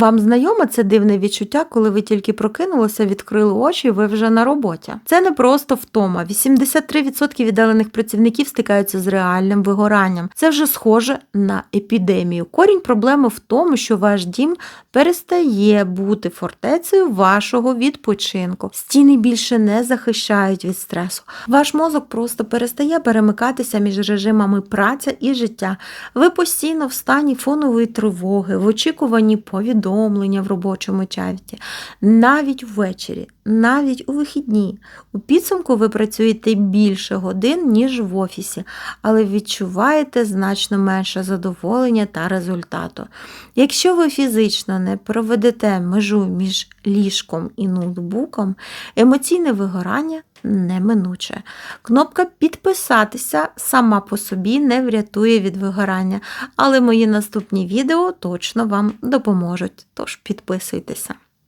Вам знайоме це дивне відчуття, коли ви тільки прокинулися, відкрили очі, ви вже на роботі. Це не просто втома. 83% віддалених працівників стикаються з реальним вигоранням. Це вже схоже на епідемію. Корінь проблеми в тому, що ваш дім перестає бути фортецею вашого відпочинку. Стіни більше не захищають від стресу. Ваш мозок просто перестає перемикатися між режимами праця і життя. Ви постійно в стані фонової тривоги, в очікуванні повідомлення в робочому чаті, навіть ввечері, навіть у вихідні. У підсумку ви працюєте більше годин, ніж в офісі, але відчуваєте значно менше задоволення та результату. Якщо ви фізично не проведете межу між ліжком і ноутбуком, емоційне вигорання неминуче. Кнопка підписатися сама по собі не врятує від вигорання, але мої наступні відео точно вам допоможуть. Тож підписуйтеся.